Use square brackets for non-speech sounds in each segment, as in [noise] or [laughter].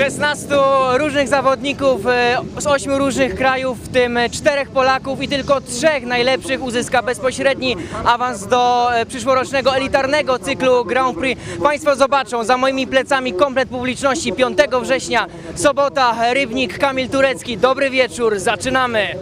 16 różnych zawodników e, z 8 różnych krajów, w tym 4 Polaków i tylko 3 najlepszych uzyska bezpośredni awans do e, przyszłorocznego elitarnego cyklu Grand Prix. Państwo zobaczą, za moimi plecami komplet publiczności 5 września, sobota, Rybnik, Kamil Turecki. Dobry wieczór, zaczynamy!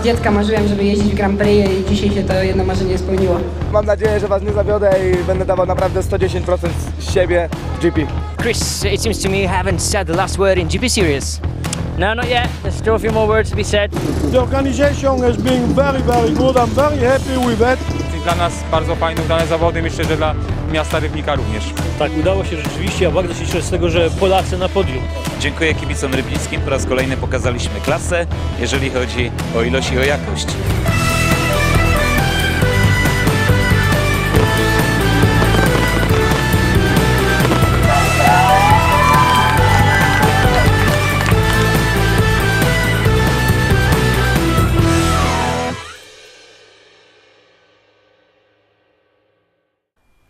Od dziecka marzyłem, żeby jeździć w Grand Prix i dzisiaj się to jedno marzenie spełniło. Mam nadzieję, że Was nie zawiodę i będę dawał naprawdę 110% z siebie w GP. Chris, it seems to me you haven't said the last word in GP Series. No, not yet. There's still a few more words to be said. The organization has been very, very good. I'm very happy with that. Dla nas bardzo fajne, udane zawody, myślę, że dla miasta Rybnika również. Tak, udało się rzeczywiście, a bardzo się cieszę z tego, że Polacy na podium. Dziękuję kibicom rybnickim. Po raz kolejny pokazaliśmy klasę, jeżeli chodzi o ilość i o jakość.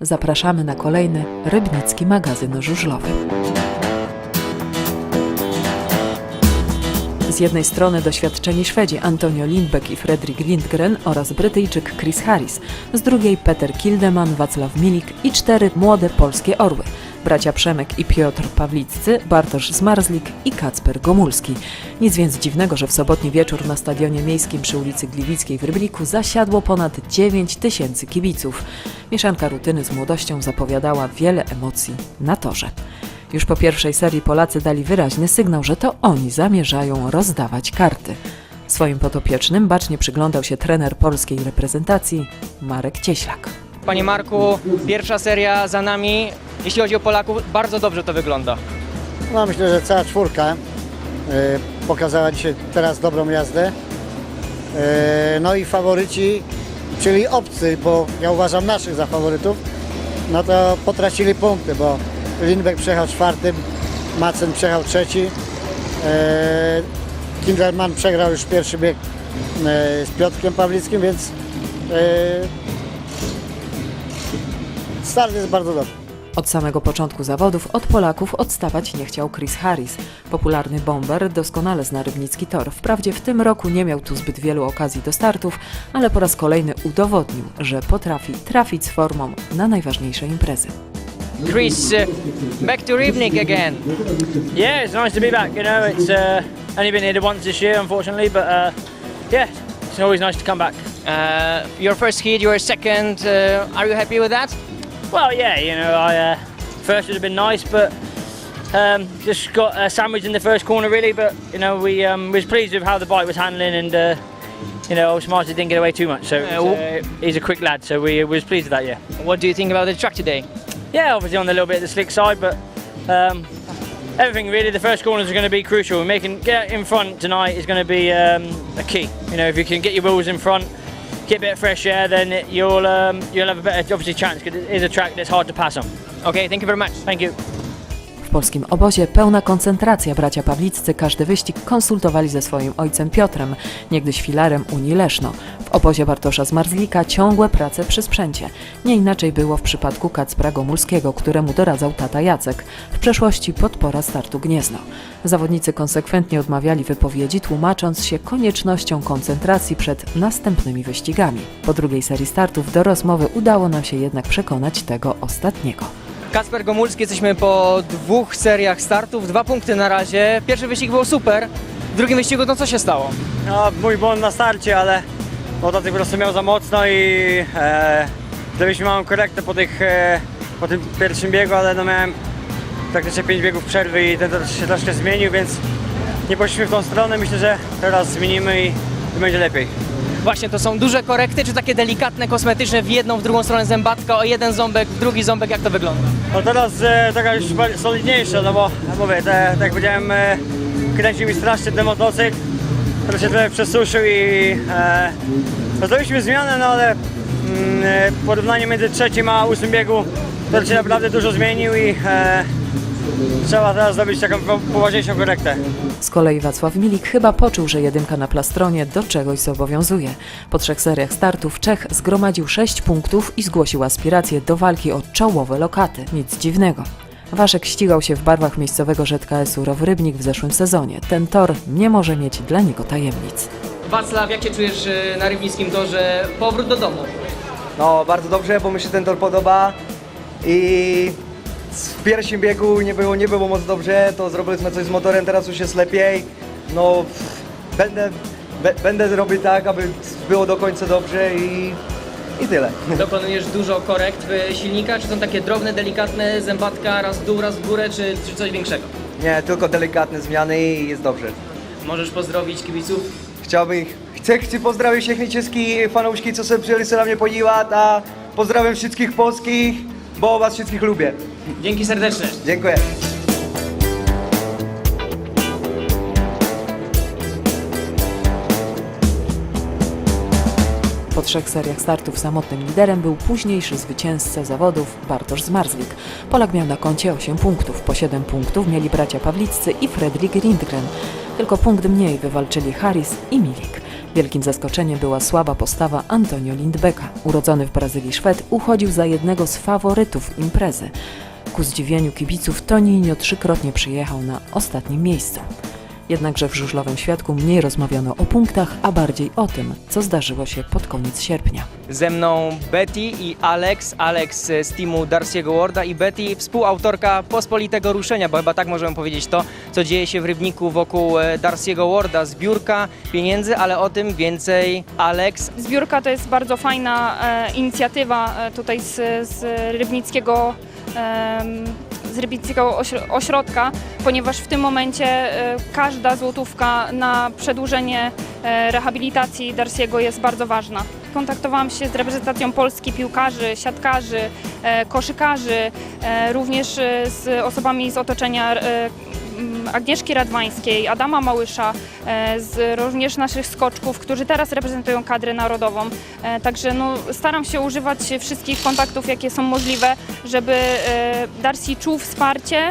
Zapraszamy na kolejny Rybnicki magazyn żużlowy. Z jednej strony doświadczeni Szwedzi Antonio Lindbeck i Fredrik Lindgren oraz Brytyjczyk Chris Harris, z drugiej Peter Kildeman, Wacław Milik i cztery młode polskie orły. Bracia Przemek i Piotr Pawliccy, Bartosz Zmarzlik i Kacper Gomulski. Nic więc dziwnego, że w sobotni wieczór na stadionie miejskim przy ulicy Gliwickiej w Rybniku zasiadło ponad 9 tysięcy kibiców. Mieszanka rutyny z młodością zapowiadała wiele emocji na torze. Już po pierwszej serii Polacy dali wyraźny sygnał, że to oni zamierzają rozdawać karty. Swoim podopiecznym bacznie przyglądał się trener polskiej reprezentacji Marek Cieślak. Panie Marku, pierwsza seria za nami. Jeśli chodzi o Polaków, bardzo dobrze to wygląda. No myślę, że cała czwórka y, pokazała dzisiaj teraz dobrą jazdę. Y, no i faworyci, czyli obcy, bo ja uważam naszych za faworytów, no to potracili punkty, bo Lindbeck przejechał czwartym, Macen przejechał trzeci, y, Kinderman przegrał już pierwszy bieg z Piotrkiem Pawlickim, więc start jest bardzo dobry. Od samego początku zawodów od Polaków odstawać nie chciał Chris Harris. Popularny bomber doskonale zna rybnicki tor. Wprawdzie w tym roku nie miał tu zbyt wielu okazji do startów, ale po raz kolejny udowodnił, że potrafi trafić z formą na najważniejsze imprezy. Chris, uh, back to Rybnik again. Yeah, it's nice to be back. You know, it's uh, only been here once this year, unfortunately, but uh, yeah, it's always nice to come back. Uh, your first heat, your second. Uh, are you happy with that? Well, yeah, you know, I uh, first would have been nice, but um, just got a sandwich in the first corner, really. But you know, we um, was pleased with how the bike was handling, and uh, you know, Smarty didn't get away too much. So uh, he's a quick lad, so we was pleased with that. Yeah. What do you think about the track today? Yeah, obviously on the little bit of the slick side, but um, everything really. The first corners are going to be crucial. Making get in front tonight is going to be um, a key. You know, if you can get your wheels in front, get a bit of fresh air, then you'll um, you'll have a better obviously chance because it is a track that's hard to pass on. Okay, thank you very much. Thank you. W polskim obozie pełna koncentracja. Bracia Pawliccy każdy wyścig konsultowali ze swoim ojcem Piotrem, niegdyś filarem Unii Leszno. W obozie Bartosza Zmarzlika ciągłe prace przy sprzęcie. Nie inaczej było w przypadku Kacpra Gomulskiego, któremu doradzał tata Jacek. W przeszłości podpora startu Gniezno. Zawodnicy konsekwentnie odmawiali wypowiedzi, tłumacząc się koniecznością koncentracji przed następnymi wyścigami. Po drugiej serii startów do rozmowy udało nam się jednak przekonać tego ostatniego. Kasper Gomulski, jesteśmy po dwóch seriach startów, dwa punkty na razie. Pierwszy wyścig był super, w drugim wyścigu to co się stało? No, mój błąd na starcie, ale motocykl po prostu miał za mocno i e, zrobiliśmy małą korektę po, tych, e, po tym pierwszym biegu, ale no miałem praktycznie 5 biegów przerwy i ten się troszkę zmienił, więc nie poszliśmy w tą stronę. Myślę, że teraz zmienimy i będzie lepiej. Właśnie, to są duże korekty, czy takie delikatne, kosmetyczne w jedną, w drugą stronę zębatka, o jeden ząbek, w drugi ząbek, jak to wygląda? No teraz e, taka już solidniejsza, no bo mówię, te, tak jak powiedziałem, e, kręcił mi strasznie ten motocykl, który się trochę przesuszył i e, no zrobiliśmy zmianę, no ale mm, e, porównanie między trzecim a ósmym biegu to się naprawdę dużo zmienił i e, trzeba teraz zrobić taką po- poważniejszą korektę. Z kolei Wacław Milik chyba poczuł, że jedynka na plastronie do czegoś zobowiązuje. Po trzech seriach startów Czech zgromadził 6 punktów i zgłosił aspiracje do walki o czołowe lokaty. Nic dziwnego. Waszek ścigał się w barwach miejscowego ŻKS-u Row Rybnik w zeszłym sezonie. Ten tor nie może mieć dla niego tajemnic. Wacław, jak się czujesz e, na rybnickim torze? Powrót do domu. No, bardzo dobrze, bo mi się ten tor podoba i w pierwszym biegu nie było, nie było mocno dobrze, to zrobiliśmy coś z motorem, teraz już jest lepiej. No, będę, be, będę robić tak, aby było do końca dobrze i, i tyle. [laughs] Dokonujesz dużo korekt w silnika, czy są takie drobne, delikatne, zębatka, raz w dół, raz w górę, czy, czy coś większego? Nie, tylko delikatne zmiany i jest dobrze. Możesz pozdrowić kibiców? Chciałbym, chcę, chcę pozdrowić wszystkich fanouški, co sobie przyjęli się na mnie podziwać, a pozdrawiam wszystkich polskich, bo was wszystkich lubię. Dzięki serdeczne. Dziękuję. Po trzech seriach startów samotnym liderem był późniejszy zwycięzca zawodów Bartosz Zmarzlik. Polak miał na koncie 8 punktów. Po 7 punktów mieli bracia Pawliccy i Fredrik Lindgren. Tylko punkt mniej wywalczyli Harris i Milik. Wielkim zaskoczeniem była słaba postawa Antonio Lindbecka. Urodzony w Brazylii Szwed uchodził za jednego z faworytów imprezy. Ku zdziwieniu kibiców Toninho trzykrotnie przyjechał na ostatnim miejscu. Jednakże w żużlowym świadku mniej rozmawiano o punktach, a bardziej o tym, co zdarzyło się pod koniec sierpnia. Ze mną Betty i Alex. Alex z teamu Darcy'ego Warda i Betty, współautorka pospolitego ruszenia, bo chyba tak możemy powiedzieć to, co dzieje się w Rybniku wokół e, Darcy'ego Warda. Zbiórka pieniędzy, ale o tym więcej Alex. Zbiórka to jest bardzo fajna e, inicjatywa e, tutaj z, z Rybnickiego, z Rybnickiego ośro- ośrodka, ponieważ w tym momencie e, każda złotówka na przedłużenie e, rehabilitacji Darsiego jest bardzo ważna. Kontaktowałam się z reprezentacją Polski piłkarzy, siatkarzy, e, koszykarzy, również z osobami z otoczenia Agnieszki Radwańskiej, Adama Małysza, e, z również naszych skoczków, którzy teraz reprezentują kadrę narodową. E, Także no, staram się używać wszystkich kontaktów, jakie są możliwe, żeby e, Darcy czuł wsparcie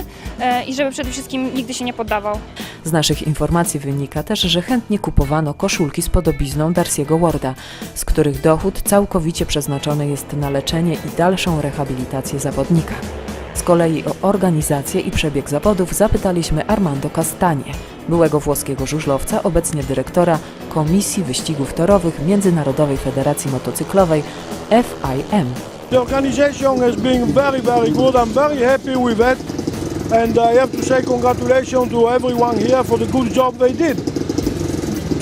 i żeby przede wszystkim nigdy się nie poddawał. Z naszych informacji wynika też, że chętnie kupowano koszulki z podobizną Darcy'ego Warda, z których dochód całkowicie przeznaczony jest na leczenie i dalszą rehabilitację zawodnika. Z kolei o organizację i przebieg zawodów zapytaliśmy Armando Castanie, byłego włoskiego żużlowca, obecnie dyrektora Komisji Wyścigów Torowych Międzynarodowej Federacji Motocyklowej FIM. The organization has been very, very good. I'm very happy with it. And I have to say congratulations to everyone here for the good job they did.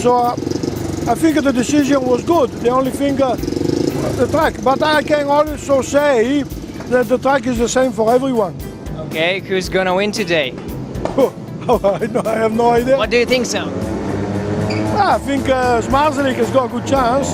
So uh, I think the decision was good. The only thing, uh, the track. But I can also say that the track is the same for everyone. Okay, who's gonna win today? [laughs] I no- I have no idea. What do you think so? I think uh, Zmarzlik has got a good chance.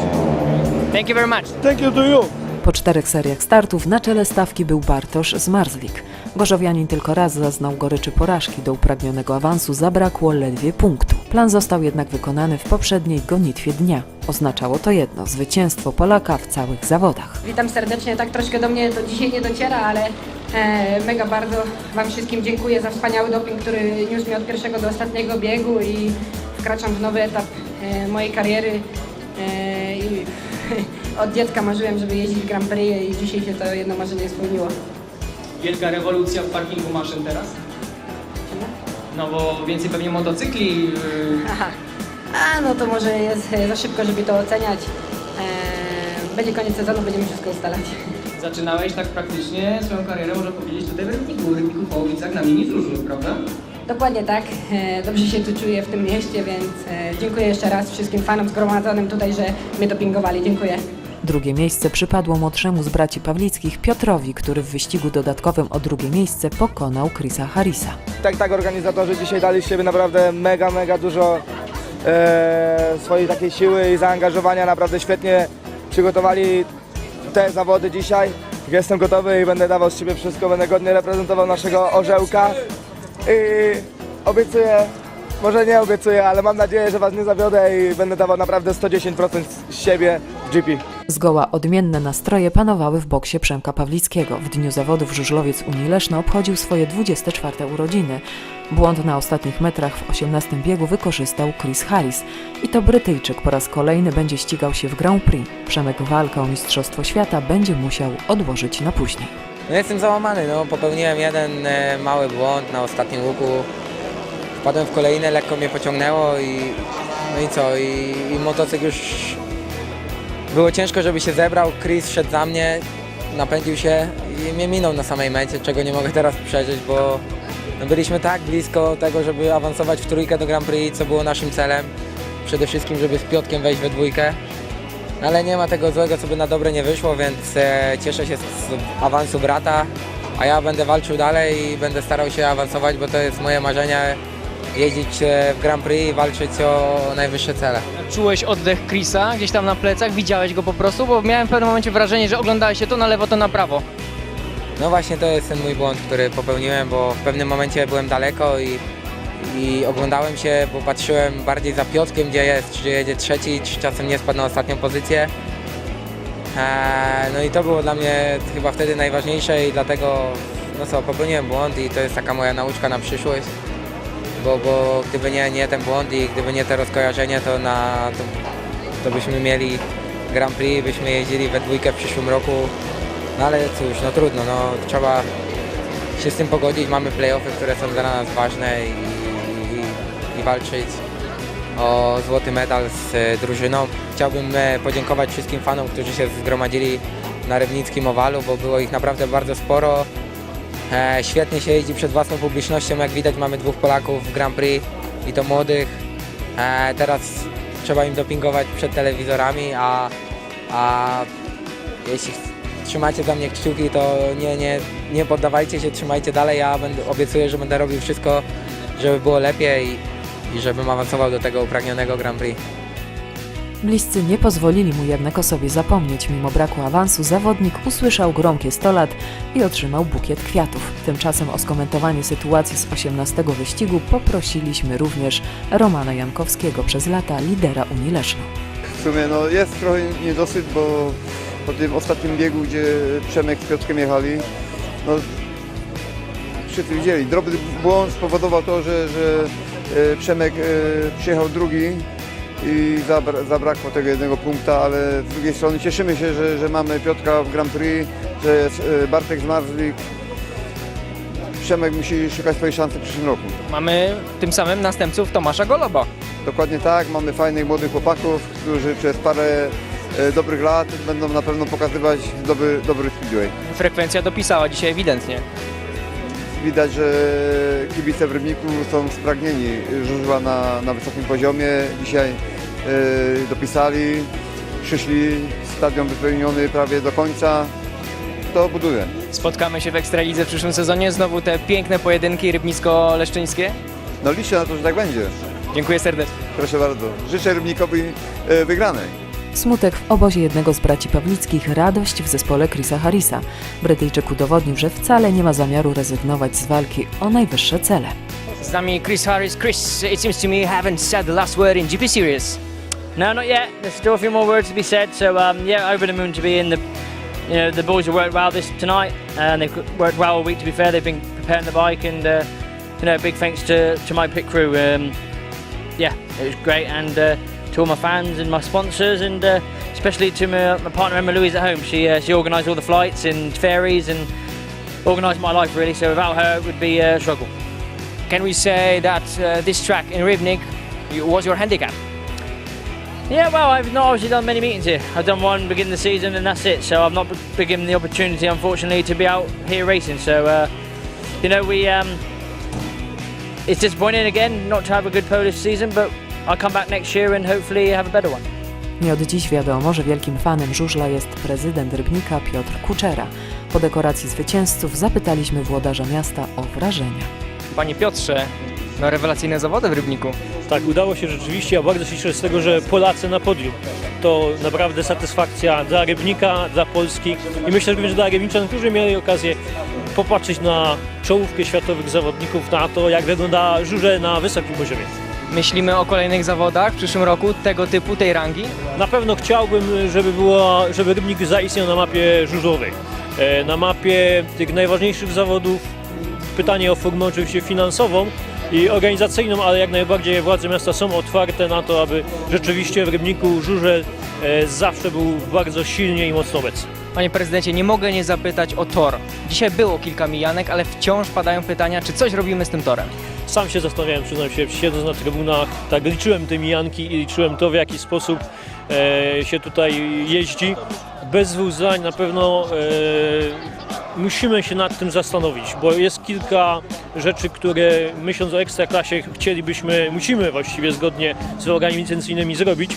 Thank you very much. Thank you to you. Po czterech seriach startów na czele stawki był Bartosz Zmarzlik. Gorzowianin tylko raz zaznał goryczy porażki, do upragnionego awansu zabrakło ledwie punktu. Plan został jednak wykonany w poprzedniej gonitwie dnia. Oznaczało to jedno zwycięstwo Polaka w całych zawodach. Witam serdecznie, tak troszkę do mnie to dzisiaj nie dociera, ale e, mega bardzo Wam wszystkim dziękuję za wspaniały doping, który niósł mnie od pierwszego do ostatniego biegu i wkraczam w nowy etap e, mojej kariery. E, i [laughs] od dziecka marzyłem, żeby jeździć w Grand Prix i dzisiaj się to jedno marzenie spełniło. Wielka rewolucja w parkingu maszyn teraz? No bo więcej pewnie motocykli. yy, Aha. A no to może jest e, za szybko, żeby to oceniać. E, będzie koniec sezonu, będziemy wszystko ustalać. Zaczynałeś tak praktycznie swoją karierę, można powiedzieć, tutaj w Rybniku, w Rybniku Połowicach na mini żużlu, prawda? Dokładnie tak. E, Dobrze się tu czuję w tym mieście, więc e, dziękuję jeszcze raz wszystkim fanom zgromadzonym tutaj, że mnie dopingowali. Dziękuję. Drugie miejsce przypadło młodszemu z braci Pawlickich Piotrowi, który w wyścigu dodatkowym o drugie miejsce pokonał Chrisa Harrisa. Tak, tak, organizatorzy dzisiaj dali z siebie naprawdę mega, mega dużo e, swojej takiej siły i zaangażowania. Naprawdę świetnie przygotowali te zawody dzisiaj. Jestem gotowy i będę dawał z siebie wszystko, będę godnie reprezentował naszego orzełka i obiecuję, może nie obiecuję, ale mam nadzieję, że Was nie zawiodę i będę dawał naprawdę 110% z siebie GP. Zgoła odmienne nastroje panowały w boksie Przemka Pawlickiego. W dniu zawodów żużlowiec Unii Leszno obchodził swoje 24 urodziny. Błąd na ostatnich metrach w 18 biegu wykorzystał Chris Harris. I to Brytyjczyk po raz kolejny będzie ścigał się w Grand Prix. Przemek walkę o Mistrzostwo Świata będzie musiał odłożyć na później. No jestem załamany, no popełniłem jeden e, mały błąd na ostatnim łuku. Wpadłem w kolejne, lekko mnie pociągnęło i no i co, i, i motocykl już było ciężko, żeby się zebrał. Chris szedł za mnie, napędził się i mnie minął na samej mecie, czego nie mogę teraz przeżyć, bo no byliśmy tak blisko tego, żeby awansować w trójkę do Grand Prix, co było naszym celem. Przede wszystkim, żeby z Piotkiem wejść we dwójkę. Ale nie ma tego złego, co by na dobre nie wyszło, więc e, cieszę się z awansu brata, a ja będę walczył dalej i będę starał się awansować, bo to jest moje marzenie jeździć e, w Grand Prix i walczyć o najwyższe cele. Czułeś oddech Chrisa gdzieś tam na plecach, widziałeś go po prostu, bo miałem w pewnym momencie wrażenie, że oglądałeś się to na lewo, to na prawo. No właśnie to jest ten mój błąd, który popełniłem, bo w pewnym momencie byłem daleko i, i oglądałem się, bo patrzyłem bardziej za Piotkiem, gdzie jest, czy jedzie trzeci, czy czasem nie spadł na ostatnią pozycję. Eee, no i to było dla mnie chyba wtedy najważniejsze i dlatego no co, popełniłem błąd i to jest taka moja nauczka na przyszłość. Bo, bo gdyby nie, nie ten błąd i gdyby nie to rozkojarzenie, to, na, to, to byśmy mieli Grand Prix, byśmy jeździli we dwójkę w przyszłym roku. No ale cóż, no trudno, no trzeba się z tym pogodzić. Mamy playoffy, które są dla nas ważne i, i, i walczyć o złoty medal z e, drużyną. Chciałbym e, podziękować wszystkim fanom, którzy się zgromadzili na Rybnickim Owalu, bo było ich naprawdę bardzo sporo. E, świetnie się jeździ przed własną publicznością, jak widać mamy dwóch Polaków w Grand Prix i to młodych. E, teraz trzeba im dopingować przed telewizorami, a, a jeśli trzymacie za mnie kciuki, to nie, nie, nie poddawajcie się, trzymajcie dalej. Ja będę, obiecuję, że będę robił wszystko, żeby było lepiej i żebym awansował do tego upragnionego Grand Prix. Bliscy nie pozwolili mu jednak o sobie zapomnieć. Mimo braku awansu zawodnik usłyszał gromkie 100 lat i otrzymał bukiet kwiatów. Tymczasem o skomentowanie sytuacji z 18 wyścigu poprosiliśmy również Romana Jankowskiego, przez lata lidera Unii Leszno. W sumie no, jest trochę niedosyt, bo po tym ostatnim biegu, gdzie Przemek z Piotrkiem jechali, no wszyscy widzieli, drobny błąd spowodował to, że, że e, Przemek e, przyjechał drugi i zabra, zabrakło tego jednego punkta, ale z drugiej strony cieszymy się, że, że mamy Piotrka w Grand Prix, że jest e, Bartek Zmarzlik. Przemek musi szukać swojej szansy w przyszłym roku. Mamy tym samym następców Tomasza Goloba. Dokładnie tak, mamy fajnych młodych chłopaków, którzy przez parę e, dobrych lat będą na pewno pokazywać dobry, dobry speedway. Frekwencja dopisała dzisiaj ewidentnie. Widać, że kibice w Rybniku są spragnieni żużla na, na wysokim poziomie. Dzisiaj dopisali, przyszli, stadion wypełniony prawie do końca. To buduje. Spotkamy się w Ekstralidze w przyszłym sezonie. Znowu te piękne pojedynki rybnicko-leszczyńskie. No liczę na to, że tak będzie. Dziękuję serdecznie. Proszę bardzo. Życzę Rybnikowi e, wygranej. Smutek w obozie jednego z braci Pawlickich, radość w zespole Chrisa Harrisa. Brytyjczyk udowodnił, że wcale nie ma zamiaru rezygnować z walki o najwyższe cele. Z nami Chris Harris. Chris, it seems to me you haven't said the last word in GP Series. No, not yet. There's still a few more words to be said. So um, yeah, over the moon to be in the. You know, the boys have worked well this tonight, and they've worked well all week. To be fair, they've been preparing the bike, and uh, you know, big thanks to, to my pit crew. Um, yeah, it was great, and uh, to all my fans and my sponsors, and uh, especially to my, my partner Emma Louise at home. She uh, she organised all the flights and ferries and organised my life really. So without her, it would be a struggle. Can we say that uh, this track in Rybnik was your handicap? Yeah, well, I've not obviously done many meetings here. I've done one beginning the season, and that's it. So I've not been given the opportunity, unfortunately, to be out here racing. So, uh, you know, we um, it's disappointing again not to have a good Polish season, but I'll come back next year and hopefully have a better one. Nie od dziś wiadomo, że wielkim fanem żużla jest prezydent Rybnika Piotr Kuczera. Po dekoracji zwycięzców zapytaliśmy włodarza miasta o wrażenia. Panie Piotrze, No rewelacyjne zawody w Rybniku. Tak, udało się rzeczywiście, a bardzo się cieszę z tego, że Polacy na podium. To naprawdę satysfakcja dla Rybnika, dla Polski i myślę również dla Rybniczan, którzy mieli okazję popatrzeć na czołówkę światowych zawodników, na to jak wygląda żurze na wysokim poziomie. Myślimy o kolejnych zawodach w przyszłym roku tego typu, tej rangi. Na pewno chciałbym, żeby, było, żeby Rybnik zaistniał na mapie żużlowej. E, Na mapie tych najważniejszych zawodów. Pytanie o formę oczywiście finansową i organizacyjną, ale jak najbardziej władze miasta są otwarte na to, aby rzeczywiście w Rybniku żurzel e, zawsze był bardzo silnie i mocno obecny. Panie prezydencie, nie mogę nie zapytać o tor. Dzisiaj było kilka mijanek, ale wciąż padają pytania, czy coś robimy z tym torem. Sam się zastanawiałem, przyznam się, siedząc na trybunach, tak liczyłem te mijanki i liczyłem to, w jaki sposób e, się tutaj jeździ. Bez dwóch zdań na pewno e, musimy się nad tym zastanowić, bo jest kilka rzeczy, które myśląc o ekstraklasie chcielibyśmy, musimy właściwie zgodnie z wymogami licencyjnymi zrobić.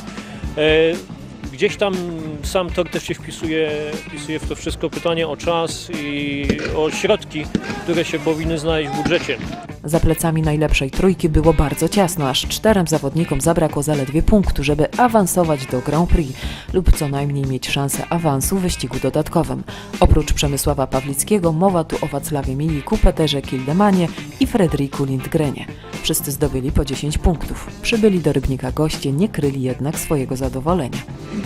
E, Gdzieś tam sam tor też się wpisuje, wpisuje w to wszystko pytanie o czas i o środki, które się powinny znaleźć w budżecie. Za plecami najlepszej trójki było bardzo ciasno, aż czterem zawodnikom zabrakło zaledwie punktu, żeby awansować do Grand Prix lub co najmniej mieć szansę awansu w wyścigu dodatkowym. Oprócz Przemysława Pawlickiego mowa tu o Wacławie Miliku, Peterze Kildemanie i Frederiku Lindgrenie. Wszyscy zdobyli po 10 punktów. Przybyli do Rybnika goście nie kryli jednak swojego zadowolenia.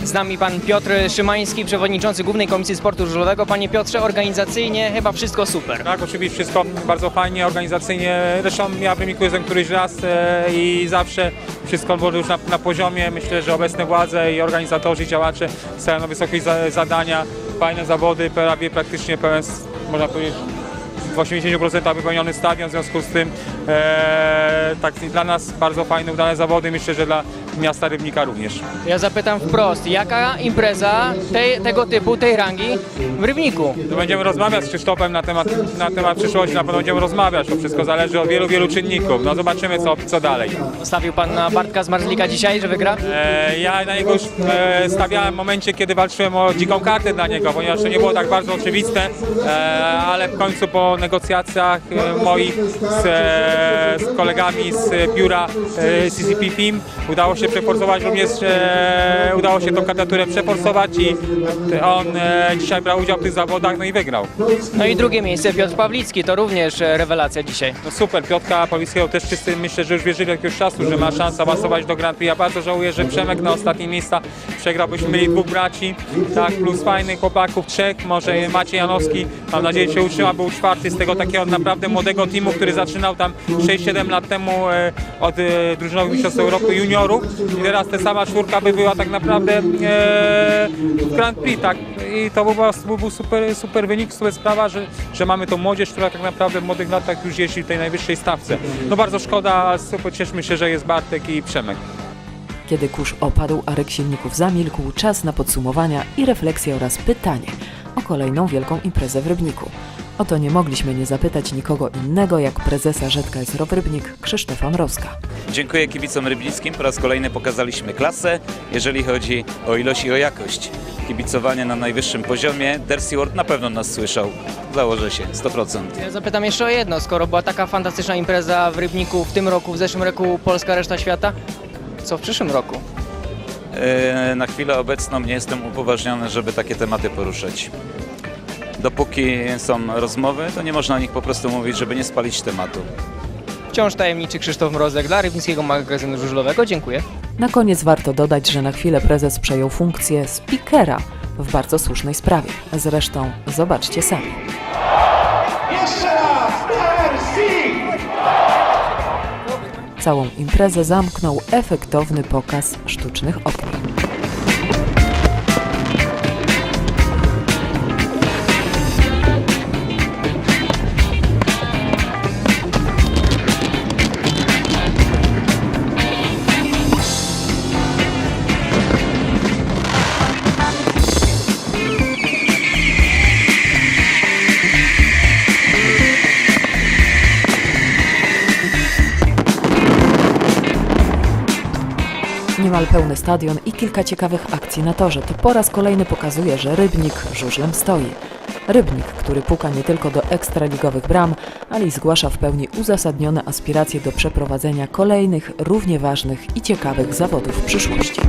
Z nami pan Piotr Szymański, przewodniczący Głównej Komisji Sportu Żużlowego. Panie Piotrze, organizacyjnie chyba wszystko super. Tak, oczywiście wszystko bardzo fajnie, organizacyjnie. Zresztą ja Rybniku jestem któryś raz e, i zawsze wszystko było już na, na poziomie. Myślę, że obecne władze i organizatorzy, działacze stają na wysokość za, zadania. Fajne zawody, prawie praktycznie pełen, można powiedzieć, w 80% wypełniony stadion, w związku z tym e, tak dla nas bardzo fajne, udane zawody, myślę, że dla miasta Rybnika również. Ja zapytam wprost, jaka impreza tej, tego typu, tej rangi w Rybniku? To będziemy rozmawiać z Krzysztofem na temat, na temat przyszłości, na pewno będziemy rozmawiać, to wszystko zależy od wielu, wielu czynników. No zobaczymy co, co dalej. Stawił pan na Bartka z Marzlika dzisiaj, że wygra? E, ja na niego już e, stawiałem w momencie, kiedy walczyłem o dziką kartę dla niego, ponieważ to nie było tak bardzo oczywiste, e, ale w końcu po negocjacjach e, moich z, e, z kolegami z biura e, CCP Team udało się przeforsować również, e, udało się tą kandydaturę przeforsować i on e, dzisiaj brał udział w tych zawodach, no i wygrał. No i drugie miejsce Piotr Pawlicki, to również e, rewelacja dzisiaj. No super, Piotka Pawlickiego też wszyscy myślę, że już wierzyli jakiegoś czasu, że ma szansę awansować do Grand Prix. Ja bardzo żałuję, że Przemek na ostatnie miejsca przegrał, byśmy mieli dwóch braci, tak, plus fajnych chłopaków, trzech, może Maciej Janowski, mam nadzieję, że się utrzyma, był czwarty z tego takiego naprawdę młodego teamu, który zaczynał tam 6-7 lat temu e, od e, drużynowych mistrzostw Europy juniorów i teraz ta sama czwórka by była tak naprawdę e, w Grand Prix, tak, i to by był, był super, super wynik, super sprawa, że, że mamy tą młodzież, która tak naprawdę w młodych latach już jeździ w tej najwyższej stawce. No bardzo szkoda, super cieszmy się, że jest Bartek i Przemek. Kiedy kurz opadł, a ryk silników zamilkł, czas na podsumowania i refleksje oraz pytanie o kolejną wielką imprezę w Rybniku. O to nie mogliśmy nie zapytać nikogo innego jak prezesa Żetka SRO Rybnik Krzysztofa Mrozka. Dziękuję kibicom rybnickim. Po raz kolejny pokazaliśmy klasę, jeżeli chodzi o ilość i o jakość. Kibicowanie na najwyższym poziomie. Dersi World na pewno nas słyszał. Założę się, 100%. Ja zapytam jeszcze o jedno, skoro była taka fantastyczna impreza w Rybniku w tym roku, w zeszłym roku Polska, reszta świata, co w przyszłym roku? E, Na chwilę obecną nie jestem upoważniony, żeby takie tematy poruszać. Dopóki są rozmowy, to nie można o nich po prostu mówić, żeby nie spalić tematu. Wciąż tajemniczy Krzysztof Mrozek dla Rybnickiego Magazynu Żużlowego. Dziękuję. Na koniec warto dodać, że na chwilę prezes przejął funkcję speakera w bardzo słusznej sprawie. Zresztą zobaczcie sami. Całą imprezę zamknął efektowny pokaz sztucznych okien. Niemal pełny stadion i kilka ciekawych akcji na torze. To po raz kolejny pokazuje, że Rybnik żużlem stoi. Rybnik, który puka nie tylko do ekstraligowych bram, ale i zgłasza w pełni uzasadnione aspiracje do przeprowadzenia kolejnych, równie ważnych i ciekawych zawodów w przyszłości.